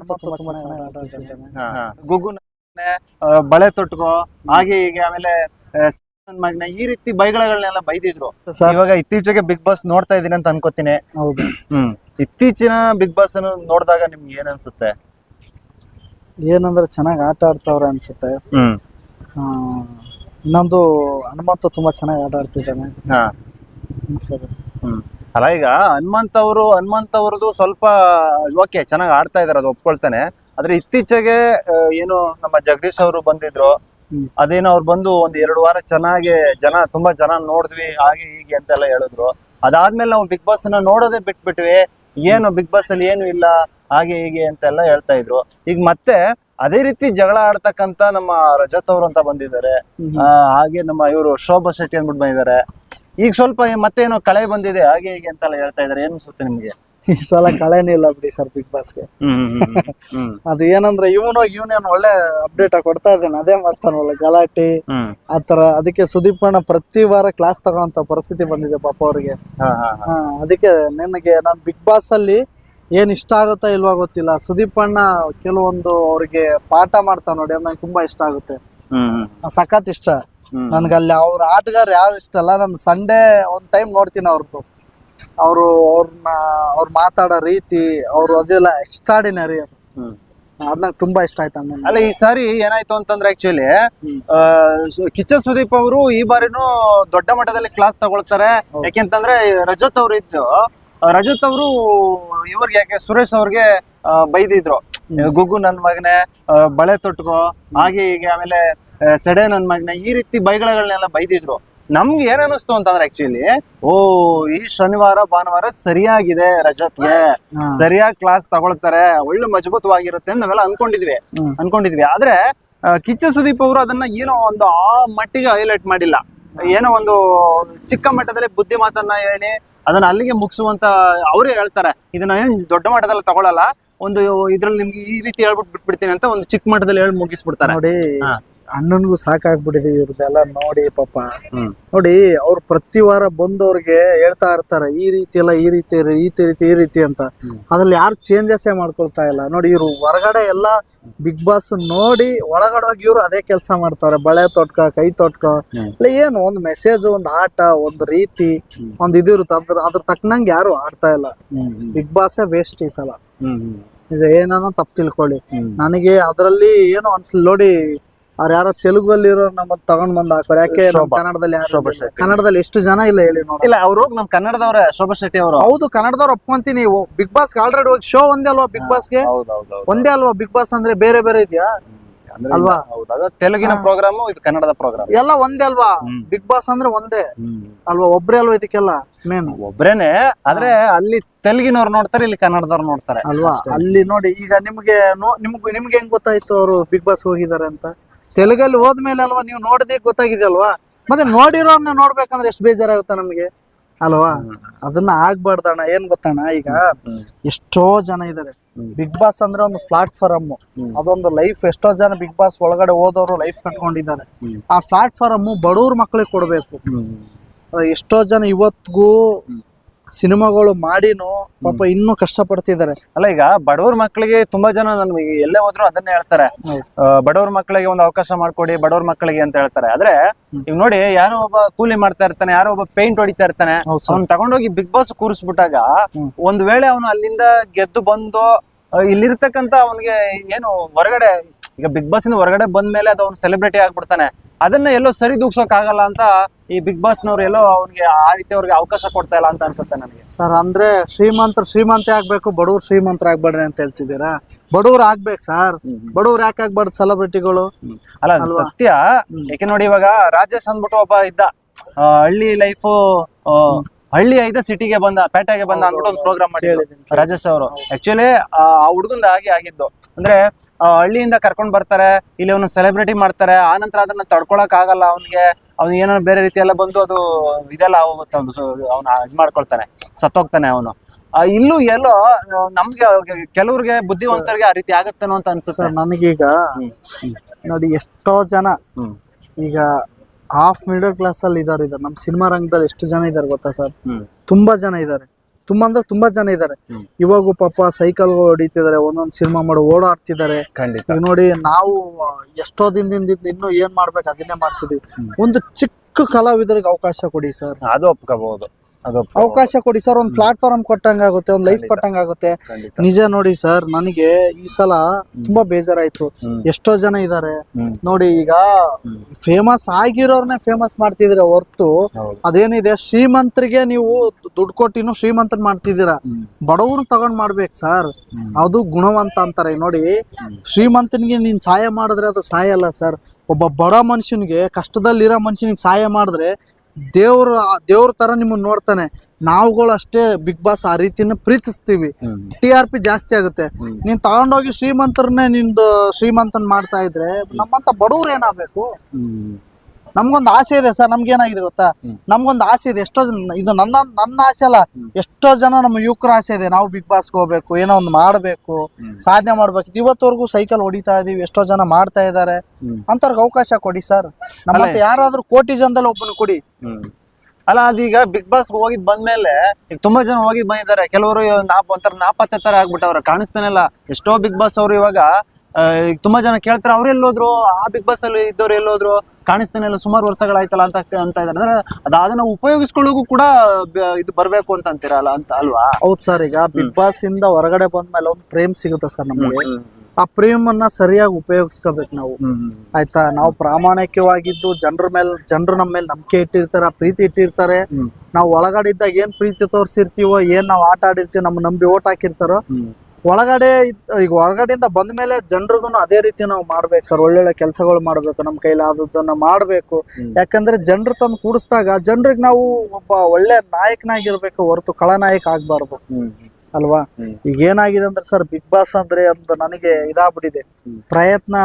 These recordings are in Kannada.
ತುಂಬಾ ಚೆನ್ನಾಗಿ ಆಟ ಆಡ್ತಿದ್ದಾನೆ ಗುಗ್ಗು ನನ್ಮಗನೆ, ಆ, ಬಳೆ ತೊಟ್ಕೋ ಹಾಗೆ ಹೀಗೆ ಆಮೇಲೆ ಈ ರೀತಿ ಬೈಗಳನ್ನೆಲ್ಲ ಬೈದಿದ್ರು. ಇವಾಗ ಇತ್ತೀಚೆಗೆ ಬಿಗ್ ಬಾಸ್ ನೋಡ್ತಾ ಇದೀನಿ ಅಂತ ಅನ್ಕೋತೀನಿ. ಹೌದು. ಹ್ಮ್. ಇತ್ತೀಚಿನ ಬಿಗ್ ಬಾಸ್ ಅನ್ನು ನೋಡಿದಾಗ ನಿಮ್ಗೆ ಏನ್ ಅನ್ಸುತ್ತೆ? ಏನಂದ್ರೆ ಚೆನ್ನಾಗಿ ಆಟ ಆಡ್ತಾವ್ರೆ ಅನ್ಸುತ್ತೆ. ಹ್ಮ್. ಆ, ಇನ್ನೊಂದು ಹನುಮಂತ ತುಂಬಾ ಚೆನ್ನಾಗಿ ಆಟ ಆಡ್ತಿದ್ದಾನೆ. ಸರ್. ಹ್ಮ್. ಅಲ್ಲ ಈಗ ಹನುಮಂತ್ ಅವರು ಹನುಮಂತ್ ಅವ್ರದ್ದು ಸ್ವಲ್ಪ ಓಕೆ ಚೆನ್ನಾಗಿ ಆಡ್ತಾ ಇದಾರೆ ಅದು ಒಪ್ಕೊಳ್ತಾನೆ. ಆದ್ರೆ ಇತ್ತೀಚೆಗೆ ಏನು ನಮ್ಮ ಜಗದೀಶ್ ಅವರು ಬಂದಿದ್ರು. ಅದೇನೋ ಅವ್ರು ಬಂದು ಒಂದ್ ಎರಡು ವಾರ ಚೆನ್ನಾಗಿ ಜನ ತುಂಬಾ ಜನ ನೋಡಿದ್ವಿ ಹಾಗೆ ಹೀಗೆ ಅಂತೆಲ್ಲ ಹೇಳಿದ್ರು. ಅದಾದ್ಮೇಲೆ ನಾವು ಬಿಗ್ ಬಾಸ್ನ ನೋಡೋದೇ ಬಿಟ್ಬಿಟ್ವಿ. ಏನು ಬಿಗ್ ಬಾಸ್ ಅಲ್ಲಿ ಏನು ಇಲ್ಲ ಹಾಗೆ ಹೀಗೆ ಅಂತೆಲ್ಲ ಹೇಳ್ತಾ ಇದ್ರು. ಈಗ ಮತ್ತೆ ಅದೇ ರೀತಿ ಜಗಳ ಆಡ್ತಕ್ಕಂತ ನಮ್ಮ ರಜತ್ ಅವರು ಅಂತ ಬಂದಿದ್ದಾರೆ. ಹಾಗೆ ನಮ್ಮ ಇವರು ಶೋಭಾ ಶೆಟ್ಟಿ ಅಂದ್ಬಿಟ್ಟು ಬಂದಿದ್ದಾರೆ. ಈಗ ಸ್ವಲ್ಪ ಮತ್ತೇನೋ ಮತ್ತೆ ಏನೋ ಕಳೆ ಬಂದಿದೆ ಹಾಗೆ ಹೀಗೆ ಅಂತೆಲ್ಲ ಹೇಳ್ತಾ ಇದಾರೆ ಏನ್ ಅನ್ಸುತ್ತೆ ನಿಮ್ಗೆ? ಈ ಸಲ ಕಳೆನೇ ಇಲ್ಲ ಬಿಡಿ ಸರ್ ಬಿಗ್ ಬಾಸ್ಗೆ ಗೆ. ಅದು ಏನಂದ್ರೆ ಇವನು ಇವನೇನು ಒಳ್ಳೆ ಅಪ್ಡೇಟ್ ಕೊಡ್ತಾ ಇದ್ದಾನೆ ಅದೇ ಮಾಡ್ತಾನಲ್ಲ ಗಲಾಟೆ. ಆತರ ಅದಕ್ಕೆ ಸುದೀಪ್ ಅಣ್ಣ ಪ್ರತಿ ವಾರ ಕ್ಲಾಸ್ ತಗೋಂತ ಪರಿಸ್ಥಿತಿ ಬಂದಿದೆ ಪಾಪ ಅವ್ರಿಗೆ. ಅದಕ್ಕೆ ನಿನಗೆ ನಾನು ಬಿಗ್ ಬಾಸ್ ಅಲ್ಲಿ ಏನ್ ಇಷ್ಟ ಆಗುತ್ತಾ ಇಲ್ವಾ ಗೊತ್ತಿಲ್ಲ. ಸುದೀಪ್ ಅಣ್ಣ ಕೆಲವೊಂದು ಅವ್ರಿಗೆ ಪಾಠ ಮಾಡ್ತಾನ ನೋಡಿ ಅದು ನಂಗೆ ತುಂಬಾ ಇಷ್ಟ ಆಗುತ್ತೆ. ಸಖತ್ ಇಷ್ಟ. ನನ್ಗೆ ಅಲ್ಲಿ ಅವ್ರ ಆಟಗಾರ ಯಾರು ಇಷ್ಟ ಅಲ್ಲ ನಾನು ಸಂಡೇ ಒಂದ್ ಟೈಮ್ ನೋಡ್ತೀನಿ ಅವ್ರದ್ದು ಅವರು ಅವ್ರನ್ನ ಅವ್ರು ಮಾತಾಡೋ ರೀತಿ ಅವ್ರು ಅದೆಲ್ಲ ಎಕ್ಸ್ಟ್ರಾಡಿನರಿ ಅದು. ಅದ್ ನಂಗೆ ತುಂಬಾ ಇಷ್ಟ ಆಯ್ತು ಅಣ್ಣ ಅಲ್ಲ ಈ ಸಾರಿ ಏನಾಯ್ತು ಅಂತಂದ್ರೆ ಆಕ್ಚುಲಿ ಕಿಚನ್ ಕಿಚ್ಚ ಸುದೀಪ್ ಅವರು ಈ ಬಾರಿನೂ ದೊಡ್ಡ ಮಟ್ಟದಲ್ಲಿ ಕ್ಲಾಸ್ ತಗೊಳ್ತಾರೆ. ಯಾಕೆಂತಂದ್ರೆ ರಜತ್ ಅವರು ಇದ್ದು ರಜತ್ ಅವರು ಇವ್ರಿಗೆ ಯಾಕೆ ಸುರೇಶ್ ಅವ್ರಿಗೆ ಬೈದಿದ್ರು. ಗುಗ್ಗು ನನ್ ಮಗನೆ ಬಳೆ ತೊಟ್ಕೋ ಹಾಗೆ ಹೀಗೆ ಆಮೇಲೆ ಸೆಡೆ ನನ್ ಮಗನ ಈ ರೀತಿ ಬೈಗಳಗಳನ್ನೆಲ್ಲ ಬೈದಿದ್ರು. ನಮ್ಗೆ ಏನ್ ಅನಿಸ್ತು ಅಂತಂದ್ರೆ ಆಕ್ಚುಲಿ ಓ ಈ ಶನಿವಾರ ಭಾನುವಾರ ಸರಿಯಾಗಿದೆ ರಜತ್ಗೆ. ಸರಿಯಾಗಿ ಕ್ಲಾಸ್ ತಗೊಳ್ತಾರೆ ಒಳ್ಳೆ ಮಜಬೂತವಾಗಿರುತ್ತೆ ಅಂತ ನಾವೆಲ್ಲ ಅನ್ಕೊಂಡಿದ್ವಿ. ಅನ್ಕೊಂಡಿದ್ವಿ. ಆದ್ರೆ ಕಿಚ್ಚ ಸುದೀಪ್ ಅವರು ಅದನ್ನ ಏನೋ ಒಂದು ಆ ಮಟ್ಟಿಗೆ ಹೈಲೈಟ್ ಮಾಡಿಲ್ಲ. ಏನೋ ಒಂದು ಚಿಕ್ಕ ಮಟ್ಟದಲ್ಲಿ ಬುದ್ಧಿ ಮಾತನ್ನ ಹೇಳಿ ಅದನ್ನ ಅಲ್ಲಿಗೆ ಮುಗಿಸುವಂತ ಅವರೇ ಹೇಳ್ತಾರೆ. ಇದನ್ನ ಏನ್ ದೊಡ್ಡ ಮಟ್ಟದಲ್ಲಿ ತಗೊಳಲ್ಲ ಒಂದು ಇದ್ರಲ್ಲಿ ನಿಮ್ಗೆ ಈ ರೀತಿ ಹೇಳ್ಬಿಟ್ಟು ಬಿಟ್ಬಿಡ್ತೀನಿ ಅಂತ ಒಂದು ಚಿಕ್ಕ ಮಟ್ಟದಲ್ಲಿ ಹೇಳಿ ಮುಗಿಸ್ಬಿಡ್ತಾರೆ. ನೋಡಿ. ಅಣ್ಣನ್ಗೂ ಸಾಕಾಗ್ಬಿಟ್ಟಿದೆ ಇವ್ರದ್ದೆಲ್ಲ ನೋಡಿ ಪಾಪ. ನೋಡಿ ಅವ್ರು ಪ್ರತಿ ವಾರ ಬಂದವ್ರಿಗೆ ಹೇಳ್ತಾ ಇರ್ತಾರೆ ಈ ರೀತಿ ಎಲ್ಲ ಈ ರೀತಿ ಈ ರೀತಿ ಈ ರೀತಿ ಅಂತ. ಅದ್ರಲ್ಲಿ ಯಾರು ಚೇಂಜಸ್ ಮಾಡ್ಕೊಳ್ತಾ ಇಲ್ಲ. ನೋಡಿ ಇವ್ರು ಹೊರಗಡೆ ಎಲ್ಲ ಬಿಗ್ ಬಾಸ್ ನೋಡಿ ಒಳಗಡೆ ಹೋಗಿ ಇವ್ರು ಅದೇ ಕೆಲಸ ಮಾಡ್ತಾರೆ. ಬಳೆ ತೊಟ್ಕ ಕೈ ತೊಟ್ಕ. ಇಲ್ಲ ಏನು ಒಂದು ಮೆಸೇಜ್ ಒಂದು ಆಟ ಒಂದು ರೀತಿ ಒಂದ್ ಇದು ಇರುತ್ತೆ. ಅದ್ರ ಅದ್ರ ತಕ್ಕನಂಗೆ ಯಾರು ಆಡ್ತಾ ಇಲ್ಲ. ಬಿಗ್ ಬಾಸೇ ವೇಸ್ಟ್ ಈ ಸಲ. ನಿಜ ಏನಾನ ತಪ್ಪು ತಿಳ್ಕೊಳ್ಳಿ. ನನಗೆ ಅದರಲ್ಲಿ ಏನೋ ಅನ್ಸಲ್ ನೋಡಿ ಅವ್ರು ಯಾರೋ ತೆಲುಗಲ್ಲಿರೋ ನಮ್ಮ ತಗೊಂಡ್ ಬಂದ್ ಹಾಕೋರು ಯಾಕೆ ನಮ್ ಶೋಭಾ. ಕನ್ನಡದಲ್ಲಿ ಯಾರು ಶೋಭಾ ಇಲ್ಲ? ಶೆಟ್ಟಿ. ಕನ್ನಡದಲ್ಲಿ ಎಷ್ಟು ಜನ ಇಲ್ಲ ಹೇಳಿ ನೋಡಿ. ಇಲ್ಲ ಅವ್ರು ನಮ್ ಕನ್ನಡದವ್ರ ಶೋಭಾ ಶೆಟ್ಟಿ ಅವರು. ಹೌದು ಕನ್ನಡದವ್ರು ಒಪ್ಕೊಂತೀನಿ. ಬಿಗ್ ಬಾಸ್ ಆಲ್ರೆಡಿ ಹೋಗಿ ಶೋ ಒಂದೇ ಅಲ್ವಾ ಬಿಗ್ ಬಾಸ್ಗೆ ಒಂದೇ ಅಲ್ವಾ ಬಿಗ್ ಬಾಸ್ ಅಂದ್ರೆ ಬೇರೆ ಬೇರೆ ಇದೆಯಾ? ಅಲ್ವಾ? ಅಲ್ವಾ ತೆಲುಗಿನ ಪ್ರೋಗ್ರಾಮ್ ಇದು ಕನ್ನಡದ ಪ್ರೋಗ್ರಾಮ್ ಎಲ್ಲ ಒಂದೇ ಅಲ್ವಾ? ಹ್ಮ್. ಬಿಗ್ ಬಾಸ್ ಅಂದ್ರೆ ಒಂದೇ. ಅಲ್ವಾ? ಒಬ್ರೇ ಅಲ್ವಾ ಇದಕ್ಕೆಲ್ಲ ಮೇನ್ ಒಬ್ರೇನೆ ಆದ್ರೆ ಅಲ್ಲಿ ತೆಲುಗಿನವ್ರು ನೋಡ್ತಾರೆ ಇಲ್ಲಿ ಕನ್ನಡದವ್ರು ನೋಡ್ತಾರೆ. ಅಲ್ವಾ? ಅಷ್ಟೇ. ಅಲ್ಲಿ ನೋಡಿ ಈಗ ನಿಮ್ಗೆ ನೋ- ನಿಮ್ಗೆ ನಿಮ್ಗೆ ಹೆಂಗ್ ಗೊತ್ತಾಯ್ತು ಅವರು ಬಿಗ್ ಬಾಸ್ ಹೋಗಿದ್ದಾರೆ ಅಂತ? ತೆಲುಗಲ್ಲಿ ಹೋದ್ಮೇಲೆ ಅಲ್ವಾ ನೀವು ನೋಡದೆ ಗೊತ್ತಾಗಿದೆ ಅಲ್ವಾ ಮತ್ತೆ ನೋಡಿರೋನ್ನ ನೋಡ್ಬೇಕಂದ್ರೆ ಎಷ್ಟು ಬೇಜಾರಾಗುತ್ತೆ ನಮಗೆ? ಅಲ್ವಾ? ಅದನ್ನ ಆಗ್ಬಾರ್ದಣ್ಣ ಏನ್ ಗೊತ್ತಣ್ಣ ಈಗ ಎಷ್ಟೋ ಜನ ಇದಾರೆ. ಬಿಗ್ ಬಾಸ್ ಅಂದ್ರೆ ಒಂದು ಪ್ಲಾಟ್ಫಾರಮ್. ಅದೊಂದು ಲೈಫ್. ಎಷ್ಟೋ ಜನ ಬಿಗ್ ಬಾಸ್ ಒಳಗಡೆ ಹೋದವರು ಲೈಫ್ ಕಟ್ಕೊಂಡಿದ್ದಾರೆ. ಆ ಪ್ಲಾಟ್ಫಾರಮ್ ಬಡವ್ರ ಮಕ್ಳಿಗೆ ಕೊಡ್ಬೇಕು. ಎಷ್ಟೋ ಜನ ಇವತ್ತಿಗೂ. ಸಿನಿಮಾಗಳು ಮಾಡಿನೂ ಪಾಪ ಇನ್ನೂ ಕಷ್ಟ ಪಡ್ತಿದ್ದಾರೆ ಅಲ್ಲ ಈಗ ಬಡವ್ರ ಮಕ್ಕಳಿಗೆ ತುಂಬಾ ಜನ ನನ್ಗೆ ಎಲ್ಲೇ ಹೋದ್ರು ಅದನ್ನೇ ಹೇಳ್ತಾರೆ. ಬಡವ್ರ ಮಕ್ಕಳಿಗೆ ಒಂದು ಅವಕಾಶ ಮಾಡ್ಕೊಡಿ ಬಡವ್ರ ಮಕ್ಕಳಿಗೆ ಅಂತ ಹೇಳ್ತಾರೆ. ಆದ್ರೆ. ಈಗ ನೋಡಿ ಯಾರೋ ಒಬ್ಬ ಕೂಲಿ ಮಾಡ್ತಾ ಇರ್ತಾನೆ ಯಾರೋ ಒಬ್ಬ ಪೇಂಟ್ ಹೊಡಿತಾ ಇರ್ತಾನೆ ಅವ್ನು ತಗೊಂಡೋಗಿ ಬಿಗ್ ಬಾಸ್ ಕೂರಿಸ್ಬಿಟ್ಟಾಗ. ಒಂದ್ ವೇಳೆ ಅವನು ಅಲ್ಲಿಂದ ಗೆದ್ದು ಬಂದು ಇಲ್ಲಿರ್ತಕ್ಕಂತ ಅವನಿಗೆ ಏನು ಹೊರಗಡೆ ಈಗ ಬಿಗ್ ಬಾಸ್ ಇಂದ ಹೊರಗಡೆ ಬಂದ್ಮೇಲೆ ಅದು ಅವ್ನು ಸೆಲೆಬ್ರಿಟಿ ಆಗ್ಬಿಡ್ತಾನೆ. ಅದನ್ನ ಎಲ್ಲೋ ಸರಿ ದೂಗ್ಸೋಕ್ ಆಗಲ್ಲ ಅಂತ ಈ ಬಿಗ್ ಬಾಸ್ ನವ್ರು ಎಲ್ಲೋ ಅವ್ನಿಗೆ ಆ ರೀತಿ ಅವ್ರಿಗೆ ಅವಕಾಶ ಕೊಡ್ತಾ ಇಲ್ಲ ಅಂತ ಅನ್ಸುತ್ತೆ ನನಗೆ. ಸರ್ ಅಂದ್ರೆ ಶ್ರೀಮಂತರು ಶ್ರೀಮಂತೆ ಆಗ್ಬೇಕು ಬಡವ್ರು ಶ್ರೀಮಂತರ ಆಗ್ಬೇಡ್ರಿ ಅಂತ ಹೇಳ್ತಿದ್ದೀರಾ? ಬಡವ್ರು ಆಗ್ಬೇಕು ಸರ್. ಬಡವ್ರು ಯಾಕೆ ಆಗ್ಬಾರ್ದು ಸೆಲೆಬ್ರಿಟಿಗಳು ಅಲ್ಲ ಅದು ಸತ್ಯ. ಯಾಕೆ ನೋಡಿ ಇವಾಗ ರಾಜೇಶ್ ಅಂದ್ಬಿಟ್ಟು ಒಬ್ಬ ಇದ್ದ ಆ, ಹಳ್ಳಿ ಲೈಫು ಹಳ್ಳಿ ಐದ ಸಿಟಿಗೆ ಬಂದ ಪೇಟೆಗೆ ಬಂದ ಅಂದ್ಬಿಟ್ಟು ಒಂದು ಪ್ರೋಗ್ರಾಮ್ ಮಾಡಿ ರಾಜೇಶ್ ಅವರು. ಆಕ್ಚುಲಿ ಆ ಹುಡುಗಂದ ಹಾಗೆ ಆಗಿದ್ದು. ಅಂದ್ರೆ ಹಳ್ಳಿಯಿಂದ ಕರ್ಕೊಂಡ್ ಬರ್ತಾರೆ ಇಲ್ಲಿ ಅವನು ಸೆಲೆಬ್ರಿಟಿ ಮಾಡ್ತಾರೆ ಆ ನಂತರ ಅದನ್ನ ತಡ್ಕೊಳಕ್ ಆಗಲ್ಲ ಅವನಿಗೆ ಅವ್ನು ಏನೋ ಬೇರೆ ರೀತಿ ಎಲ್ಲ ಬಂದು ಅದು ಇದೆಲ್ಲ ಹೋಗುತ್ತೆ ಅವ್ನು ಅವನು ಇದ್ ಮಾಡ್ಕೊಳ್ತಾನೆ ಸತ್ತೋಗ್ತಾನೆ ಅವನು. ಇಲ್ಲೂ ಎಲ್ಲೋ ನಮ್ಗೆ ಕೆಲವ್ರಿಗೆ ಬುದ್ಧಿವಂತರಿಗೆ ಆ ರೀತಿ ಆಗತ್ತೇನೋ ಅಂತ ಅನ್ಸುತ್ತೆ. ಸರ್ ನನಗೀಗ. ನೋಡಿ ಎಷ್ಟೋ ಜನ. ಈಗ ಹಾಫ್ ಮಿಡಲ್ ಕ್ಲಾಸ್ ಅಲ್ಲಿ ಇದಾರೆ ಇದಾರೆ. ನಮ್ಮ ಸಿನಿಮಾ ರಂಗದಲ್ಲಿ ಎಷ್ಟು ಜನ ಇದಾರೆ ಗೊತ್ತಾ ಸರ್? ತುಂಬಾ ಜನ ಇದಾರೆ. ತುಂಬಾ ಅಂದ್ರೆ ತುಂಬಾ ಜನ ಇದ್ದಾರೆ ಇವಾಗ ಪಾಪ ಸೈಕಲ್ ಹೊಡಿತಿದ್ದಾರೆ ಒಂದೊಂದು ಸಿನಿಮಾ ಮಾಡಿ ಓಡಾಡ್ತಿದ್ದಾರೆ ಖಂಡಿತ. ನೋಡಿ ನಾವು ಎಷ್ಟೋ ದಿನದಿಂದ ಇನ್ನು ಏನ್ ಮಾಡ್ಬೇಕು ಅದನ್ನೇ ಮಾಡ್ತಿದೀವಿ. ಒಂದು ಚಿಕ್ಕ ಕಲಾವಿದರಿಗೆ ಅವಕಾಶ ಕೊಡಿ ಸರ್. ಅದು ಒಪ್ಕೋಬಹುದು. ಅವಕಾಶ ಕೊಡಿ ಸರ್ ಒಂದು ಪ್ಲಾಟ್ಫಾರ್ಮ್ ಕೊಟ್ಟಂಗಾಗುತ್ತೆ ಒಂದು ಲೈಫ್. ಕೊಟ್ಟಂಗಾಗುತ್ತೆ. ನಿಜ ನೋಡಿ ಸರ್ ನನಗೆ ಈ ಸಲ ತುಂಬಾ ಬೇಜಾರಾಯ್ತು. ಎಷ್ಟೋ ಜನ ಇದಾರೆ. ನೋಡಿ ಈಗ ಫೇಮಸ್ ಆಗಿರೋರ್ನೆ ಫೇಮಸ್ ಮಾಡ್ತಿದ್ರೆ ಹೊರ್ತು? ಅದೇನಿದೆ ಶ್ರೀಮಂತರಿಗೆ ನೀವು ದುಡ್ಡು ಕೊಟ್ಟಿನೂ ಶ್ರೀಮಂತನ್ ಮಾಡ್ತಿದ್ದೀರಾ? ಹ್ಮ್. ಬಡವ್ರನ್ನ ತಗೊಂಡ್ ಮಾಡ್ಬೇಕು ಸರ್. ಅದು ಗುಣವಂತ ಅಂತಾರೆ. ನೋಡಿ ಶ್ರೀಮಂತನಿಗೆ ನೀನ್ ಸಹಾಯ ಮಾಡಿದ್ರೆ ಅದು ಸಹಾಯ ಅಲ್ಲ ಸರ್. ಒಬ್ಬ ಬಡ ಮನುಷ್ಯನಿಗೆ ಕಷ್ಟದಲ್ಲಿರೋ ಮನುಷ್ಯನಿಗೆ ಸಹಾಯ ಮಾಡಿದ್ರೆ ದೇವ್ರ ದೇವ್ರ ತರ ನಿಮ್ಮನ್ನ ನೋಡ್ತಾನೆ ನಾವುಗಳು ಅಷ್ಟೇ ಬಿಗ್ ಬಾಸ್ ಆ ರೀತಿನ ಪ್ರೀತಿಸ್ತೀವಿ. ಟಿ ಆರ್ ಪಿ ಜಾಸ್ತಿ ಆಗುತ್ತೆ. ನೀನ್ ತಗೊಂಡೋಗಿ ಶ್ರೀಮಂತರನ್ನೇ ನಿಂದು ಶ್ರೀಮಂತನ್ ಮಾಡ್ತಾ ಇದ್ರೆ ನಮ್ಮಂತ ಬಡವ್ರು ಏನಾಗಬೇಕು. ನಮ್ಗೊಂದು ಆಸೆ ಇದೆ ಸರ್ ನಮ್ಗೆ ಏನಾಗಿದೆ ಗೊತ್ತಾ. ನಮ್ಗೊಂದು ಆಸೆ ಇದೆ ಎಷ್ಟೋ ಜನ ಇದು ನನ್ನ ನನ್ನ ಆಸೆ ಅಲ್ಲ ಎಷ್ಟೋ ಜನ ನಮ್ಮ ಯುವಕರ ಆಸೆ ಇದೆ ನಾವು ಬಿಗ್ ಬಾಸ್ಗೆ ಹೋಗ್ಬೇಕು ಏನೋ ಒಂದು ಮಾಡಬೇಕು. ಸಾಧನೆ ಮಾಡ್ಬೇಕು ಇವತ್ತವರೆಗೂ ಸೈಕಲ್ ಹೊಡಿತಾ ಇದೀವಿ ಎಷ್ಟೋ ಜನ ಮಾಡ್ತಾ ಇದ್ದಾರೆ. ಹ್ಮ್. ಅಂತವ್ರಿಗೆ ಅವಕಾಶ ಕೊಡಿ ಸರ್. ನಮ್ಮ ಯಾರಾದ್ರೂ ಕೋಟಿ ಜನದಲ್ಲಿ ಒಬ್ಬನ ಕೊಡಿ. ಅಲ್ಲ ಅದೀಗ ಬಿಗ್ ಬಾಸ್ ಹೋಗಿದ್ ಬಂದ್ಮೇಲೆ ಈಗ ತುಂಬಾ ಜನ ಹೋಗಿದ್ ಬಂದಿದ್ದಾರೆ. ಕೆಲವರು ನಾಪ್ ಒಂಥರ ನಾಪತ್ತೆ ತರ ಆಗ್ಬಿಟ್ಟವ್ರ ಕಾಣಿಸ್ತಾನೆ ಇಲ್ಲ. ಎಷ್ಟೋ ಬಿಗ್ ಬಾಸ್ ಅವ್ರು ಇವಾಗ ತುಂಬಾ ಜನ ಕೇಳ್ತಾರೆ ಅವ್ರು ಎಲ್ಲೋದ್ರು ಆ ಬಿಗ್ ಬಾಸ್ ಅಲ್ಲಿ ಇದ್ದವ್ರು ಎಲ್ಲೋದ್ರು ಕಾಣಿಸ್ತಾನೆ ಇಲ್ಲ ಸುಮಾರು ವರ್ಷಗಳಾಯ್ತಲ್ಲ ಅಂತ ಅಂತ ಇದಾರೆ ಅಂದ್ರೆ ಅದ ಅದನ್ನ ಉಪಯೋಗಿಸ್ಕೊಳ್ಳೋಕು ಕೂಡ ಇದು ಬರ್ಬೇಕು ಅಂತ ಅಂತೀರಲ್ಲ ಅಂತ ಅಲ್ವಾ? ಹೌದು ಸರ್ ಈಗ ಬಿಗ್ ಬಾಸ್ ಇಂದ ಹೊರಗಡೆ ಬಂದ್ಮೇಲೆ ಒಂದು ಪ್ರೇಮ್ ಸಿಗುತ್ತೆ ಸರ್ ನಮಗೆ. ಆ ಪ್ರೇಮ್ ಅನ್ನ ಸರಿಯಾಗಿ ಉಪಯೋಗಿಸ್ಕೋಬೇಕು ನಾವು. ಆಯ್ತಾ? ನಾವು ಪ್ರಾಮಾಣಿಕವಾಗಿದ್ದು ಜನರ ಮೇಲೆ ಜನರು ನಮ್ಮ ಮೇಲೆ ನಂಬಿಕೆ ಇಟ್ಟಿರ್ತಾರೆ ಪ್ರೀತಿ ಇಟ್ಟಿರ್ತಾರೆ. ನಾವು ಒಳಗಡೆ ಇದ್ದಾಗ ಏನ್ ಪ್ರೀತಿ ತೋರಿಸಿರ್ತೀವೋ ಏನ್ ನಾವು ಆಟ ಆಡಿರ್ತೀವಿ ನಮ್ಮ ನಂಬಿ ಓಟ್ ಹಾಕಿರ್ತಾರೋ ಒಳಗಡೆ ಈಗ ಹೊರಗಡೆಯಿಂದ ಬಂದ ಮೇಲೆ ಜನರಿಗೂ ಅದೇ ರೀತಿ ನಾವು ಮಾಡ್ಬೇಕು ಸರ್. ಒಳ್ಳೊಳ್ಳೆ ಕೆಲಸಗಳು ಮಾಡ್ಬೇಕು ನಮ್ಮ ಕೈಲಿ ಆದದ್ದನ್ನ ಮಾಡ್ಬೇಕು. ಯಾಕಂದ್ರೆ ಜನರು ತಂದು ಕೂಡಿಸಿದಾಗ ಜನರಿಗೆ ನಾವು ಒಬ್ಬ ಒಳ್ಳೆ ನಾಯಕನಾಗಿರ್ಬೇಕು ಹೊರತು ಖಳನಾಯಕ ಆಗ್ಬಾರ್ದು. ಅಲ್ವಾ? ಈಗ ಏನಾಗಿದೆ ಅಂದ್ರೆ ಸರ್ ಬಿಗ್ ಬಾಸ್ ಅಂದ್ರೆ ಅಂತ ನನಗೆ ಇದಾಗ್ಬಿಟ್ಟಿದೆ. ಪ್ರಯತ್ನ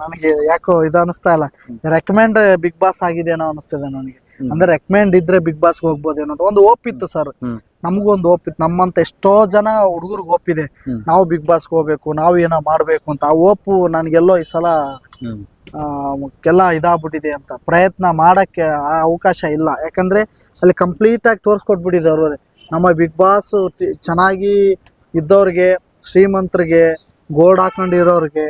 ನನಗೆ ಯಾಕೋ ಇದು ಅನಿಸ್ತಾ ಇಲ್ಲ. ರೆಕಮೆಂಡ್ ಬಿಗ್ ಬಾಸ್ ಆಗಿದೆನೋ ಅನಿಸ್ತಿದೆ ನನಗೆ. ಅಂದ್ರೆ ರೆಕಮೆಂಡ್ ಇದ್ರೆ ಬಿಗ್ ಬಾಸ್ಗೆ ಹೋಗ್ಬೋದೇನೋ ಒಂದು ಓಪ್ ಇತ್ತು ಸರ್. ನಮಗೂ ಒಂದು ಓಪ್ ಇತ್ತು ನಮ್ಮಂತ ಎಷ್ಟೋ ಜನ ಹುಡುಗರ್ಗೆ ಓಪಿದೆ ಹ್ಮ್. ನಾವು ಬಿಗ್ ಬಾಸ್ಗೆ ಹೋಗ್ಬೇಕು ನಾವು ಏನೋ ಮಾಡ್ಬೇಕು ಅಂತ. ಆ ಓಪು ನನಗೆಲ್ಲೋ ಈ ಸಲ ಆ, ಎಲ್ಲ ಇದಾಗ್ಬಿಟ್ಟಿದೆ ಅಂತ. ಪ್ರಯತ್ನ ಮಾಡಕ್ಕೆ ಆ ಅವಕಾಶ ಇಲ್ಲ. ಯಾಕಂದ್ರೆ ಅಲ್ಲಿ ಕಂಪ್ಲೀಟ್ ಆಗಿ ತೋರಿಸ್ಕೊಟ್ಬಿಟ್ಟಿದೆ ಅವರು ನಮ್ಮ ಬಿಗ್ ಬಾಸ್ ಚೆನ್ನಾಗಿ ಇದ್ದವ್ರಿಗೆ ಶ್ರೀಮಂತರಿಗೆ ಗೋಲ್ಡ್ ಹಾಕೊಂಡಿರೋರ್ಗೆ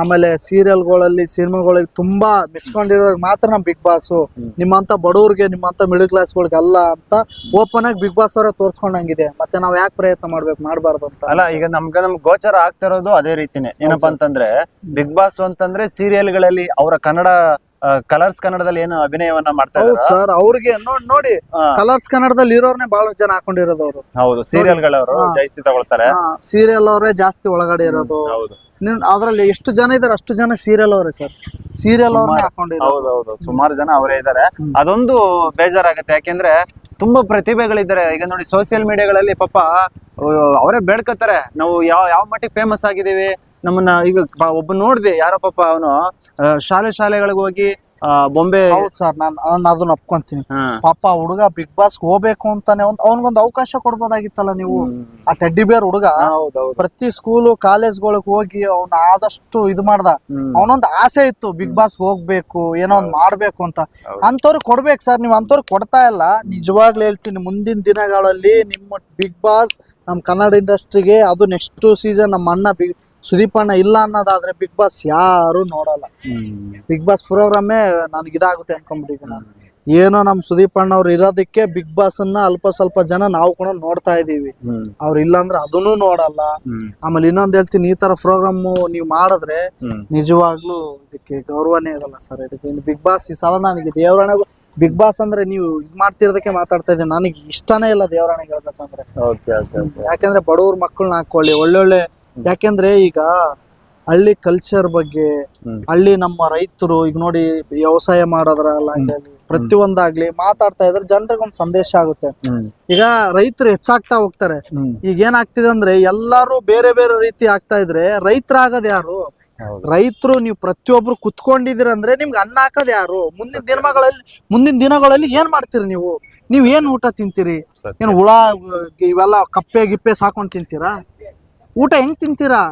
ಆಮೇಲೆ ಸೀರಿಯಲ್ಗಳಲ್ಲಿ ಸಿನಿಮಾಗಳಿಗೆ ತುಂಬಾ ಮೆಚ್ಕೊಂಡಿರೋರ್ಗೆ ಮಾತ್ರ ನಮ್ ಬಿಗ್ ಬಾಸ್. ನಿಮ್ಮಂತ ಬಡವ್ರಿಗೆ ನಿಮ್ಮಂತ ಮಿಡಲ್ ಕ್ಲಾಸ್ಗಳಿಗೆ ಅಲ್ಲ ಅಂತ ಓಪನ್ ಆಗಿ ಬಿಗ್ ಬಾಸ್ ಅವರ ತೋರ್ಸ್ಕೊಂಡಂಗಿದೆ. ಮತ್ತೆ ನಾವ್ ಯಾಕೆ ಪ್ರಯತ್ನ ಮಾಡ್ಬೇಕು ಮಾಡಬಾರ್ದು ಅಂತ. ಅಲ್ಲ ಈಗ ನಮ್ಗೆ ನಮ್ಗೆ ಗೋಚರ ಆಗ್ತಿರೋದು ಅದೇ ರೀತಿನೇ. ಏನಪ್ಪಾ ಅಂತಂದ್ರೆ ಬಿಗ್ ಬಾಸ್ ಅಂತಂದ್ರೆ ಸೀರಿಯಲ್ಗಳಲ್ಲಿ ಅವರ ಕನ್ನಡ ಕಲರ್ಸ್ ಕನ್ನಡದಲ್ಲಿ ಏನು ಅಭಿನಯವನ್ನ ಮಾಡ್ತಾ ಹೌದು ಸರ್ ಅವ್ರಿಗೆ ನೋಡ್ ನೋಡಿ ಕಲರ್ಸ್ ಕನ್ನಡದಲ್ಲಿ ಇರೋರ್ನೆ ಬಹಳಷ್ಟು ಜನ ಹಾಕೊಂಡಿರೋದು ಅವರು. ಹೌದು ಸೀರಿಯಲ್ ಗಳವರು ಹಾ. ಜಾಸ್ತಿ ತಗೊಳ್ತಾರೆ. ಸೀರಿಯಲ್ ಅವರೇ ಜಾಸ್ತಿ ಒಳಗಡೆ ಇರೋದು. ಹೌದು. ನೀನ್ ಅದ್ರಲ್ಲಿ ಎಷ್ಟು ಜನ ಇದಾರೆ ಅಷ್ಟು ಜನ ಸೀರಿಯಲ್ ಅವರೇ ಸರ್ ಸೀರಿಯಲ್ ಅವ್ರನ್ನೇ ಹಾಕೊಂಡಿರೋದು. ಹೌದು ಸುಮಾರು ಜನ ಅವರೇ ಇದ್ದಾರೆ. ಅದೊಂದು ಬೇಜಾರಾಗುತ್ತೆ. ಯಾಕೆಂದ್ರೆ ತುಂಬಾ ಪ್ರತಿಭೆಗಳಿದ್ದಾರೆ. ಈಗ ನೋಡಿ ಸೋಷಿಯಲ್ ಮೀಡಿಯಾಗಳಲ್ಲಿ ಪಾಪ ಅವರೇ ಬೇಡ್ಕತ್ತಾರೆ ನಾವು ಯಾವ ಯಾವ ಮಟ್ಟಿಗೆ ಫೇಮಸ್ ಆಗಿದ್ದೀವಿ? ನಮ್ಮನ್ನ ಈಗ ಒಬ್ಬ ನೋಡಿದೆ ಯಾರೋ ಪಾಪ ಅವನು ಶಾಲೆ ಶಾಲೆಗಳಿಗೆ ಹೋಗಿ ಬೊಂಬೆ ಹೌದು ಸರ್ ನಾನು ನಾನು ಅದನ್ನ ಒಪ್ಕೊಂತೀನಿ. ಪಾಪ ಹುಡುಗ ಬಿಗ್ ಬಾಸ್ ಹೋಗ್ಬೇಕು ಅಂತಾನೆ ಒಂದ್ ಅವನಿಗೊಂದು ಅವಕಾಶ ಕೊಡ್ಬೋದಾಗಿತ್ತಲ್ಲ ನೀವು? ಆ ಟೆಡ್ಡಿ ಬೇರ್ ಹುಡುಗ? ಪ್ರತಿ ಸ್ಕೂಲು ಕಾಲೇಜ್ಗಳಿಗೆ ಹೋಗಿ ಅವ್ನ ಆದಷ್ಟು ಇದು ಮಾಡ್ದ. ಅವನೊಂದು ಆಸೆ ಇತ್ತು ಬಿಗ್ ಬಾಸ್ ಹೋಗ್ಬೇಕು ಏನೋ ಒಂದ್ ಮಾಡ್ಬೇಕು ಅಂತ. ಅಂತವ್ರಿಗೆ ಕೊಡ್ಬೇಕು ಸರ್ ನೀವು ಅಂತವ್ರಿಗೆ ಕೊಡ್ತಾ ಇಲ್ಲ. ನಿಜವಾಗ್ಲೂ ಹೇಳ್ತೀನಿ ಮುಂದಿನ ದಿನಗಳಲ್ಲಿ ನಿಮ್ಮ ಬಿಗ್ ಬಾಸ್ ನಮ್ಮ ಕನ್ನಡ ಇಂಡಸ್ಟ್ರಿಗೆ ಅದು ನೆಕ್ಸ್ಟ್ ಸೀಸನ್ ನಮ್ಮ ಅಣ್ಣ ಬಿಗ್ ಸುದೀಪ್ ಅಣ್ಣ ಇಲ್ಲ ಅನ್ನೋದಾದ್ರೆ ಬಿಗ್ ಬಾಸ್ ಯಾರು ನೋಡಲ್ಲ. ಬಿಗ್ ಬಾಸ್ ಪ್ರೋಗ್ರಾಮೇ ನನಗೆ ಇದಾಗುತ್ತೆ ಅನ್ಕೊಂಡ್ಬಿಟ್ಟಿದ್ದೀನಿ ನಾನು. ಏನೋ ನಮ್ಮ ಸುದೀಪ್ ಅಣ್ಣ ಅವ್ರು ಇರೋದಕ್ಕೆ ಬಿಗ್ ಬಾಸ್ ಅನ್ನ ಅಲ್ಪ ಸ್ವಲ್ಪ ಜನ ನಾವು ಕೂಡ ನೋಡ್ತಾ ಇದೀವಿ. ಅವ್ರು ಇಲ್ಲ ಅಂದ್ರೆ ಅದನ್ನೂ ನೋಡಲ್ಲ. ಆಮೇಲೆ ಇನ್ನೊಂದ್ ಹೇಳ್ತೀನಿ ಈ ತರ ಪ್ರೋಗ್ರಾಮ್ ನೀವು ಮಾಡಿದ್ರೆ. ನಿಜವಾಗ್ಲೂ ಇದಕ್ಕೆ ಗೌರವನೇ ಇರಲ್ಲ ಸರ್. ಇದಕ್ಕೆ ಬಿಗ್ ಬಾಸ್ ಈ ಸಲ ನನಗೆ ದೇವರಾಣೆಗೂ ಬಿಗ್ ಬಾಸ್ ಅಂದ್ರೆ ನೀವು ಇದು ಮಾಡ್ತಿರೋದಕ್ಕೆ ಮಾತಾಡ್ತಾ ಇದ್ದೀನಿ. ನನಗೆ ಇಷ್ಟನೇ ಇಲ್ಲ ದೇವರಾಣಿ ಹೇಳ್ಬೇಕಂದ್ರೆ. ಅಂದ್ರೆ ಓಕೆ ಓಕೆ ಯಾಕಂದ್ರೆ ಬಡವ್ರ ಮಕ್ಕಳನ್ನ ಹಾಕೊಳ್ಳಿ ಒಳ್ಳೊಳ್ಳೆ ಯಾಕೆಂದ್ರೆ ಈಗ ಹಳ್ಳಿ ಕಲ್ಚರ್ ಬಗ್ಗೆ ಹಳ್ಳಿ ನಮ್ಮ ರೈತರು ಈಗ ನೋಡಿ ವ್ಯವಸಾಯ ಮಾಡೋದ್ರಲ್ಲಾಗಲಿ ಪ್ರತಿಯೊಂದಾಗ್ಲಿ ಮಾತಾಡ್ತಾ ಇದ್ರೆ ಜನರಿಗೆ ಒಂದು ಸಂದೇಶ ಆಗುತ್ತೆ. ಈಗ ರೈತರು ಹೆಚ್ಚಾಗ್ತಾ ಹೋಗ್ತಾರೆ. ಈಗ ಏನಾಗ್ತಿದೆ ಅಂದ್ರೆ ಎಲ್ಲಾರು ಬೇರೆ ಬೇರೆ ರೀತಿ ಆಗ್ತಾ ಇದ್ರೆ ರೈತರಾಗದ್ ಯಾರು. ರೈತರು ನೀವು ಪ್ರತಿಯೊಬ್ರು ಕುತ್ಕೊಂಡಿದ್ದೀರ ಅಂದ್ರೆ ನಿಮ್ಗೆ ಅನ್ನ ಹಾಕದ್ ಯಾರು? ಮುಂದಿನ ದಿನಗಳಲ್ಲಿ ಮುಂದಿನ ದಿನಗಳಲ್ಲಿ ಏನ್ ಮಾಡ್ತೀರಿ ನೀವು? ನೀವ್ ಏನ್ ಊಟ ತಿಂತೀರಿ. ಏನ್ ಹುಳ ಇವೆಲ್ಲ ಕಪ್ಪೆ ಗಿಪ್ಪೆ ಸಾಕೊಂಡ್ ತಿಂತೀರಾ? ಊಟ ಹೆಂಗ್ ತಿಂತೀರಾ?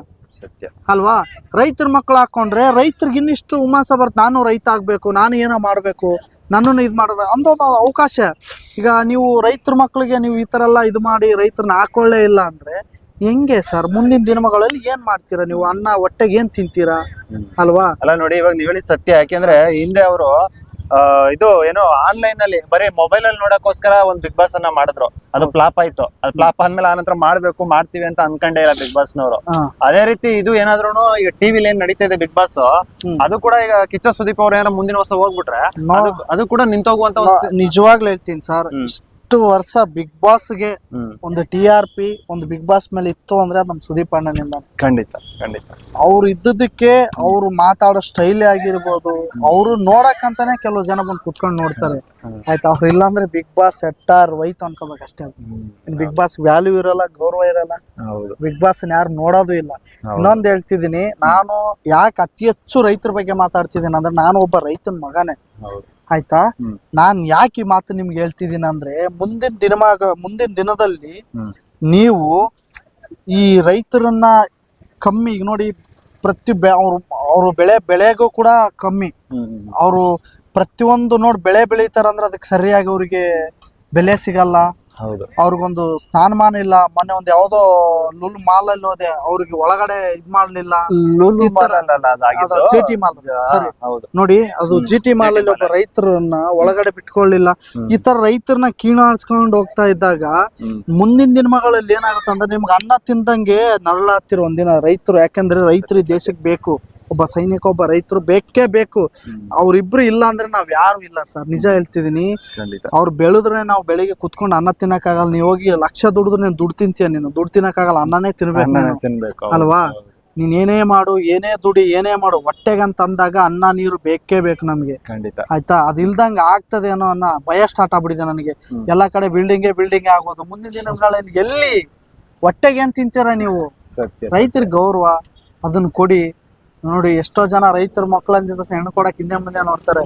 ಅಲ್ವಾ? ರೈತರ ಮಕ್ಳು ಹಾಕೊಂಡ್ರೆ ರೈತರಿಗೆ ಇನ್ನಿಷ್ಟು ಉಮಾಸ ಬರ್ತ ನಾನು ರೈತ ಆಗ್ಬೇಕು ನಾನು ಏನೋ ಮಾಡ್ಬೇಕು ನನ್ನನ್ನು ಇದು ಮಾಡಿದ್ರೆ ಅಂದೊಂದು ಅವಕಾಶ. ಈಗ ನೀವು ರೈತರ ಮಕ್ಕಳಿಗೆ ನೀವು ಈ ತರ ಎಲ್ಲ ಇದು ಮಾಡಿ ರೈತರನ್ನ ಹಾಕೊಳ್ಳೇ ಇಲ್ಲ ಅಂದ್ರೆ ಹೆಂಗೆ ಸರ್? ಮುಂದಿನ ದಿನಗಳಲ್ಲಿ ಏನ್ ಮಾಡ್ತೀರಾ ನೀವು? ಅನ್ನ ಹೊಟ್ಟೆಗೆ ಏನ್ ತಿಂತೀರಾ? ಅಲ್ವಾ? ಅಲ್ಲ ನೋಡಿ ಇವಾಗ ನೀವು ಹೇಳಿ ಸತ್ಯ. ಯಾಕೆಂದ್ರೆ ಹಿಂದೆ ಅವರು ಇದು ಏನೋ ಆನ್ಲೈನ್ ಅಲ್ಲಿ ಬರೀ ಮೊಬೈಲ್ ಅಲ್ಲಿ ನೋಡಕ್ಕೋಸ್ಕರ ಒಂದ್ ಬಿಗ್ ಬಾಸ್ ಅನ್ನ ಮಾಡಿದ್ರು. ಅದು ಫ್ಲಾಪ್ ಆಯ್ತು. ಅದು ಫ್ಲಾಪ್ ಆದ್ಮೇಲೆ ಆನಂತರ ಮಾಡ್ಬೇಕು ಮಾಡ್ತೀವಿ ಅಂತ ಅನ್ಕೊಂಡೇ ಇಲ್ಲ ಬಿಗ್ ಬಾಸ್ ನವರು. ಅದೇ ರೀತಿ ಇದು ಏನಾದ್ರು ಈಗ ಟಿವಿಲಿ ಏನ್ ನಡೀತಾ ಇದೆ ಬಿಗ್ ಬಾಸ್ ಅದು ಕೂಡ ಈಗ ಕಿಚ್ಚ ಸುದೀಪ್ ಅವ್ರ ಏನಾರ ಮುಂದಿನ ವರ್ಷ ಹೋಗ್ಬಿಟ್ರೆ ಅದು ಕೂಡ ನಿಂತೋಗುವಂತ ನಿಜವಾಗ್ಲೂ ಹೇಳ್ತೀನಿ ಸರ್. ಇಷ್ಟು ವರ್ಷ ಬಿಗ್ ಬಾಸ್ಗೆ ಗೆ ಒಂದು ಟಿ ಆರ್ ಪಿ ಒಂದು ಬಿಗ್ ಬಾಸ್ ಮೇಲೆ ಇತ್ತು ಅಂದ್ರೆ ಅದು ನಮ್ ಸುದೀಪ್ ಅಣ್ಣನಿಂದ. ಖಂಡಿತ ಖಂಡಿತ. ಅವ್ರು ಇದ್ದದಕ್ಕೆ ಅವ್ರು ಮಾತಾಡೋ ಸ್ಟೈಲ್ ಆಗಿರ್ಬೋದು. ಅವರು ನೋಡಕ್ಕಂತಾನೆ ಕೆಲವು ಜನ ಬಂದು ಕುತ್ಕೊಂಡು ನೋಡ್ತಾರೆ. ಆಯ್ತಾ ಅವ್ರು ಇಲ್ಲಾಂದ್ರೆ ಬಿಗ್ ಬಾಸ್ ಸೆಟ್ಟಾರ್ ವೈತ್ ಅನ್ಕೋಬೇಕು ಅಷ್ಟೇ ಅದು. ಬಿಗ್ ಬಾಸ್ ವ್ಯಾಲ್ಯೂ ಇರಲ್ಲ ಗೌರವ ಇರಲ್ಲ. ಹೌದು. ಬಿಗ್ ಬಾಸ್ ಯಾರು ನೋಡೋದು ಇಲ್ಲ. ಇನ್ನೊಂದ್ ಹೇಳ್ತಿದೀನಿ ನಾನು ಯಾಕೆ ಅತಿ ಹೆಚ್ಚು ರೈತರ ಬಗ್ಗೆ ಮಾತಾಡ್ತಿದ್ದೀನಿ ಅಂದ್ರೆ ನಾನು ಒಬ್ಬ ರೈತನ ಮಗನೇ. ಹೌದು. ಆಯ್ತಾ. ನಾನ್ ಯಾಕೆ ಈ ಮಾತು ನಿಮ್ಗೆ ಹೇಳ್ತಿದ್ದೀನಿ ಅಂದ್ರೆ ಮುಂದಿನ ದಿನಮಾಗ ಮುಂದಿನ ದಿನದಲ್ಲಿ ನೀವು ಈ ರೈತರನ್ನ ಕಮ್ಮಿ ಈಗ ನೋಡಿ ಪ್ರತಿ ಬೆ ಅವ್ರು ಅವರು ಬೆಳೆ ಬೆಳೆಗೂ ಕೂಡ ಕಮ್ಮಿ. ಅವರು ಪ್ರತಿಯೊಂದು ನೋಡಿ ಬೆಳೆ ಬೆಳೀತಾರ ಅಂದ್ರೆ ಅದಕ್ಕೆ ಸರಿಯಾಗಿ ಅವ್ರಿಗೆ ಬೆಲೆ ಸಿಗಲ್ಲ. ಹೌದು. ಅವ್ರಿಗೊಂದು ಸ್ನಾನಮಾನ ಇಲ್ಲ ಮೊನ್ನೆ ಒಂದು ಯಾವ್ದೋ ಲುಲ್ ಮಾಲ್ ಅಲ್ಲಿ ಹೋದೆ ಅವ್ರಿಗೆ ಒಳಗಡೆ ಇದ್ ಮಾಡ್ಲಿಲ್ಲ. ಲೂಲು ಮಾಲ್ ಅಲ್ಲ. G T mall. ಸರಿ. ಹೌದು. ನೋಡಿ ಅದು ಚೀಟಿ ಟಿ ಮಾಲ್ ಅಲ್ಲಿ ಒಬ್ಬ ರೈತರನ್ನ ಒಳಗಡೆ ಬಿಟ್ಕೊಳ್ಳಿಲ್ಲ. ಹ್ಮ್. ಈ ತರ ರೈತರನ್ನ ಕೀಣಾಡ್ಸ್ಕೊಂಡು ಹೋಗ್ತಾ ಇದ್ದಾಗ ಹ್ಮ್. ಮುಂದಿನ ದಿನಗಳಲ್ಲಿ ಏನಾಗುತ್ತೆ ಅಂದ್ರೆ ನಿಮ್ಗೆ ಅನ್ನ ತಿಂದಂಗೆ ನರಳಾತಿರೋ ಒಂದಿನ ರೈತರು ಯಾಕಂದ್ರೆ ರೈತರು ಈ ದೇಶಕ್ಕೆ ಬೇಕು. ಒಬ್ಬ ಸೈನಿಕ ಒಬ್ಬ ರೈತರು ಬೇಕೇ ಬೇಕು. ಅವ್ರಿಬ್ರು ಇಲ್ಲ ಅಂದ್ರೆ ನಾವ್ ಯಾರು ಇಲ್ಲ ಸರ್. ನಿಜ ಹೇಳ್ತಿದೀನಿ ಅವ್ರು ಬೆಳೆದ್ರೆ ನಾವು ಬೆಳಿಗ್ಗೆ ಕುತ್ಕೊಂಡು ಅನ್ನ ತಿನ್ನಕ್ಕಾಗಲ್ಲ. ನೀವು ಹೋಗಿ ಲಕ್ಷ ದುಡಿದ್ರೆ ನೀನು ದುಡ್ಡು ತಿಂತೀಯ ನೀನು? ದುಡ್ಡು ತಿನ್ನಕ್ಕಾಗಲ್ಲ. ಅನ್ನನೇ ತಿನ್ಬೇಕು ಅಲ್ವಾ? ನೀನ್ ಏನೇ ಮಾಡು ಏನೇ ದುಡಿ ಏನೇ ಮಾಡು ಹೊಟ್ಟೆಗಂತ ಅಂದಾಗ ಅನ್ನ ನೀರು ಬೇಕೇ ಬೇಕು ನಮ್ಗೆ. ಖಂಡಿತ. ಆಯ್ತಾ? ಅದಿಲ್ದಂಗ ಆಗ್ತದೆ ಅನ್ನೋ ಅನ್ನ ಭಯ ಸ್ಟಾರ್ಟ್ ಆಗ್ಬಿಟ್ಟಿದೆ ನನಗೆ. ಎಲ್ಲಾ ಕಡೆ ಬಿಲ್ಡಿಂಗೇ ಬಿಲ್ಡಿಂಗ್ ಆಗೋದು. ಮುಂದಿನ ದಿನಗಳಲ್ಲಿ ಎಲ್ಲಿ ಹೊಟ್ಟೆಗೆ ಏನ್ ತಿಂತೀರ ನೀವು? ರೈತರ ಗೌರವ ಅದನ್ನ ಕೊಡಿ. ನೋಡಿ ಎಷ್ಟೋ ಜನ ರೈತರ ಮಕ್ಕಳ ಹೆಣ್ಣು ಕೊಡಕ್ ಹಿಂದೆ ಮುಂದೆ ನೋಡ್ತಾರೆ.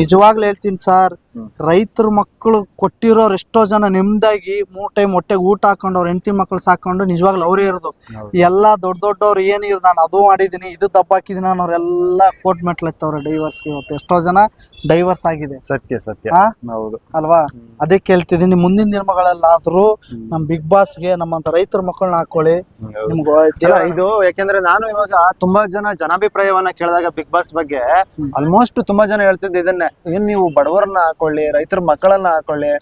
ನಿಜವಾಗ್ಲೂ ಹೇಳ್ತೀನಿ ಸರ್ ರೈತರ ಮಕ್ಕಳು ಕೊಟ್ಟಿರೋರು ಎಷ್ಟೋ ಜನ ನೆಮ್ಮದಾಗಿ ಮೂರ್ ಟೈಮ್ ಹೊಟ್ಟೆಗೆ ಊಟ ಹಾಕೊಂಡು ಅವ್ರ ಹೆಂಡತಿ ಮಕ್ಕಳು ಸಾಕೊಂಡು ನಿಜವಾಗ್ಲೂ ಅವರೇ ಇರೋದು. ಎಲ್ಲಾ ದೊಡ್ಡ ದೊಡ್ಡವ್ರು ಏನಿರ್ ನಾನು ಅದು ಮಾಡಿದೀನಿ ಇದು ದಬ್ಬಾಕಿದೀನಿ ಅನ್ನೋರೆಲ್ಲ ಕೋರ್ಟ್ ಮೆಟ್ಲೆತ್ತವ್ರೆ ಡೈವರ್ಸ್ಗೆ ಇವತ್ತು ಎಷ್ಟೋ ಜನ ಡೈವರ್ಸ್ ಆಗಿದೆ. ಸತ್ಯ ಸತ್ಯ? ಹೌದು. ಅಲ್ವಾ? ಅದೇ ಹೇಳ್ತಿದ್ದೀನಿ ಮುಂದಿನ ದಿನಗಳಲ್ಲಾದ್ರೂ. ನಮ್ ಬಿಗ್ ಬಾಸ್ಗೆ ನಮ್ಮಂತ ರೈತರ ಮಕ್ಕಳನ್ನ ಹಾಕೊಳ್ಳಿ. ನಿಮ್ಗೆ ಇದು ಯಾಕೆಂದ್ರೆ ನಾನು ಇವಾಗ ತುಂಬಾ ಜನ ಜನಾಭಿಪ್ರಾಯವನ್ನ ಕೇಳಿದಾಗ ಬಿಗ್ ಬಾಸ್ ಬಗ್ಗೆ ಆಲ್ಮೋಸ್ಟ್ ತುಂಬಾ ಜನ ಹೇಳ್ತಿದ್ದೆ ಇದನ್ನೇ. ಏನ್ ನೀವು ಬಡವರನ್ನ ಹಾಕೊಳ್ಳಿ ರೈತರ ಮಕ್ಕಳನ್ನ ಹಾಕೊಳ್ಳಿ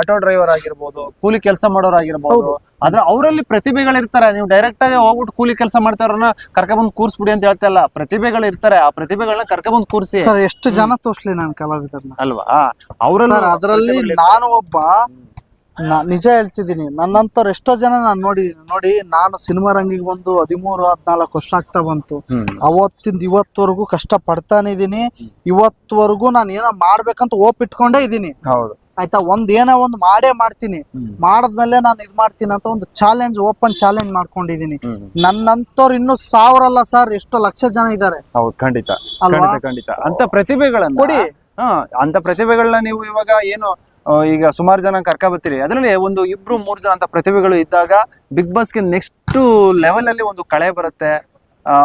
ಆಟೋ ಡ್ರೈವರ್ ಆಗಿರ್ಬೋದು ಕೂಲಿ ಕೆಲಸ ಮಾಡೋರ್ ಆಗಿರ್ಬೋದು ಆದ್ರೆ ಅವರಲ್ಲಿ ಪ್ರತಿಭೆಗಳಿರ್ತಾರೆ. ನೀವು ಡೈರೆಕ್ಟ್ ಆಗಿ ಹೋಗ್ಬಿಟ್ಟು ಕೂಲಿ ಕೆಲಸ ಮಾಡ್ತಾರನ್ನ ಕರ್ಕೊಂಡ್ಬಂದು ಕೂರ್ಸ್ಬಿಡಿ ಅಂತ ಹೇಳ್ತಾ ಇಲ್ಲ. ಪ್ರತಿಭೆಗಳು ಇರ್ತಾರೆ ಆ ಪ್ರತಿಭೆಗಳನ್ನ ಕರ್ಕೊಂಡ್ಬಂದು ಕೂರ್ಸಿ. ಎಷ್ಟು ಜನ ತೋರ್ಸ್ಲಿ ನಾನು ಕಲಾವಿದರನ್ನ ಅಲ್ವಾ? ಅವರಲ್ಲಿ ಅದರಲ್ಲಿ ನಾನು ಒಬ್ಬ ನಾ- ನಿಜ ಹೇಳ್ತಿದ್ದೀನಿ ನನ್ನಂತವ್ರು ಎಷ್ಟೋ ಜನ ನಾನು ನೋಡಿ ನೋಡಿ ನಾನು ಸಿನಿಮಾ ರಂಗಿಗೆ ಬಂದು ಹದಿಮೂರು ಹದಿನಾಲ್ಕು ವರ್ಷ ಆಗ್ತಾ ಬಂತು. ಅವತ್ತಿಂದ ಇವತ್ತವರೆಗೂ ಕಷ್ಟ ಪಡ್ತಾನೆ ಇದೀನಿ ಇವತ್ತವರೆಗೂ ನಾನು ಏನೋ ಮಾಡ್ಬೇಕಂತ ಓಪ್ ಇಟ್ಕೊಂಡೇ ಇದೀನಿ. ಹೌದು. ಆಯ್ತಾ ಒಂದ್ ಏನೋ ಒಂದು ಮಾಡೇ ಮಾಡ್ತೀನಿ. ಮಾಡದ್ಮೇಲೆ ನಾನು ಇದ್ ಮಾಡ್ತೀನಿ ಅಂತ ಒಂದು ಚಾಲೆಂಜ್ ಓಪನ್ ಚಾಲೆಂಜ್ ಮಾಡ್ಕೊಂಡಿದೀನಿ. ನನ್ನಂತವ್ರು ಇನ್ನೂ ಸಾವಿರ ಅಲ್ಲ ಸರ್ ಎಷ್ಟೋ ಲಕ್ಷ ಜನ ಇದ್ದಾರೆ ಹೌದು ಖಂಡಿತ. ಅಲ್ವಾ? ಖಂಡಿತ ಅಂತ ಪ್ರತಿಭೆಗಳನ್ನ? ಕೊಡಿ. ಹಾ ಅಂತ ಪ್ರತಿಭೆಗಳನ್ನ ನೀವು ಇವಾಗ ಏನು ಈಗ ಸುಮಾರು ಜನ ಕರ್ಕ ಬರ್ತೀರಿ. ಅದರಲ್ಲಿ ಒಂದು ಇಬ್ರು, ಮೂರು ಜನ ಅಂತ ಪ್ರತಿಭೆಗಳು ಇದ್ದಾಗ ಬಿಗ್ ಬಾಸ್ಗೆ ನೆಕ್ಸ್ಟ್ ಲೆವೆಲ್ ಅಲ್ಲಿ ಒಂದು ಕಳೆ ಬರುತ್ತೆ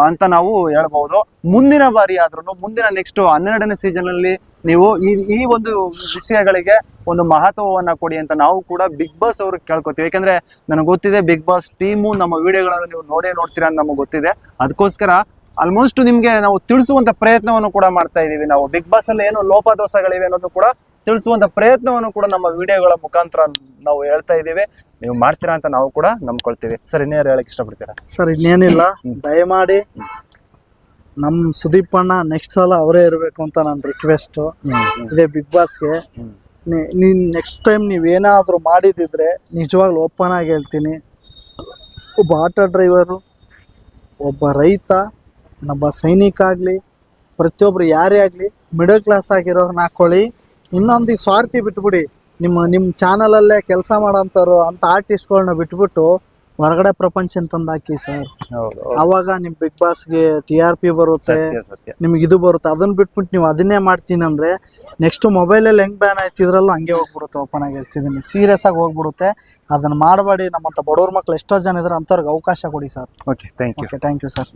ಅಂತ ನಾವು ಹೇಳ್ಬಹುದು ಮುಂದಿನ ಬಾರಿ ಆದ್ರೂ ಮುಂದಿನ ನೆಕ್ಸ್ಟ್ ಹನ್ನೆರಡನೇ ಸೀಸನ್ ಅಲ್ಲಿ ನೀವು ಈ ಈ ಒಂದು ವಿಷಯಗಳಿಗೆ ಒಂದು ಮಹತ್ವವನ್ನ ಕೊಡಿ ಅಂತ ನಾವು ಕೂಡ ಬಿಗ್ ಬಾಸ್ ಅವ್ರಿಗೆ ಕೇಳ್ಕೊತೀವಿ. ಯಾಕಂದ್ರೆ ನನಗೆ ಗೊತ್ತಿದೆ ಬಿಗ್ ಬಾಸ್ ಟೀಮು ನಮ್ಮ ವಿಡಿಯೋಗಳನ್ನು ನೀವು ನೋಡೇ ನೋಡ್ತೀರಾ ಅಂತ ನಮಗೆ ಗೊತ್ತಿದೆ. ಅದಕ್ಕೋಸ್ಕರ ಆಲ್ಮೋಸ್ಟ್ ನಿಮ್ಗೆ ನಾವು ತಿಳಿಸುವಂತ ಪ್ರಯತ್ನವನ್ನು ಕೂಡ ಮಾಡ್ತಾ ಇದೀವಿ ನಾವು. ಬಿಗ್ ಬಾಸ್ ಅಲ್ಲಿ ಏನು ಲೋಪದೋಷಗಳಿವೆ ಅನ್ನೋದು ಕೂಡ ತಿಳಿಸುವಂತ ಪ್ರಯತ್ನವನ್ನು ಕೂಡ ನಮ್ಮ ವಿಡಿಯೋಗಳ ಮುಖಾಂತರ ನಾವು ಹೇಳ್ತಾ ಇದ್ದೇವೆ. ನೀವು ಮಾಡ್ತೀರಾ ಅಂತ ನಾವು ಕೂಡ ನಂಬ್ಕೊಳ್ತೀವಿ. ಸರ್ ಇನ್ನೇನು ಹೇಳಕ್ ಇಷ್ಟಪಡ್ತೀರಾ? ಸರ್ ಇನ್ನೇನಿಲ್ಲ. ದಯಮಾಡಿ ನಮ್ಮ ಸುದೀಪ್ ಅಣ್ಣ ನೆಕ್ಸ್ಟ್ ಸಲ ಅವರೇ ಇರಬೇಕು ಅಂತ ನನ್ನ ರಿಕ್ವೆಸ್ಟ್ ಇದೇ ಬಿಗ್ ಬಾಸ್ಗೆ ನೀ ನೀನ್ ನೆಕ್ಸ್ಟ್ ಟೈಮ್ ನೀವೇನಾದ್ರೂ ಮಾಡಿದಿದ್ರೆ ನಿಜವಾಗ್ಲೂ ಓಪನ್ ಆಗಿ ಹೇಳ್ತೀನಿ. ಒಬ್ಬ ಆಟೋ ಡ್ರೈವರು ಒಬ್ಬ ರೈತ ನಮ್ಮ ಸೈನಿಕ ಆಗಲಿ ಪ್ರತಿಯೊಬ್ರು ಯಾರೇ ಆಗಲಿ ಮಿಡಲ್ ಕ್ಲಾಸ್ ಆಗಿರೋರ್ನ ಹಾಕೊಳ್ಳಿ. ಇನ್ನೊಂದು ಈ ಸ್ವಾರ್ಥಿ ಬಿಟ್ಬಿಡಿ. ನಿಮ್ಮ ನಿಮ್ಮ ಚಾನಲಲ್ಲೇ ಕೆಲಸ ಮಾಡೋಂಥವ್ರು ಅಂತ ಆರ್ಟಿಸ್ಟ್ಗಳನ್ನ ಬಿಟ್ಬಿಟ್ಟು ಹೊರಗಡೆ ಪ್ರಪಂಚ ತಂದಾಕಿ ಸರ್. ಅವಾಗ ನಿಮ್ ಬಿಗ್ ಬಾಸ್ಗೆ ಟಿ ಆರ್ ಪಿ ಬರುತ್ತೆ ನಿಮ್ಗೆ ಇದು ಬರುತ್ತೆ ಅದನ್ನ ಬಿಟ್ಬಿಟ್ಟು ನೀವು ಅದನ್ನೇ ಮಾಡ್ತೀನಿ ಅಂದ್ರೆ ನೆಕ್ಸ್ಟ್ ಮೊಬೈಲಲ್ಲಿ ಹೆಂಗ್ ಬ್ಯಾನ್ ಆಯ್ತಿದ್ರಲ್ಲ ಹಂಗೆ ಹೋಗ್ಬಿಡುತ್ತೆ ಓಪನ್ ಆಗಿ ಹೇಳ್ತಿದ್ದೀನಿ. ಸೀರಿಯಸ್ ಆಗಿ ಹೋಗ್ಬಿಡುತ್ತೆ. ಅದನ್ನ ಮಾಡಬೇಡಿ ನಮ್ಮಂತ ಬಡವ್ರ ಮಕ್ಳು ಎಷ್ಟೋ ಜನ ಇದ್ರೆ ಅಂಥವ್ರಿಗೆ ಅವಕಾಶ ಕೊಡಿ sir. Okay thank you okay thank you sir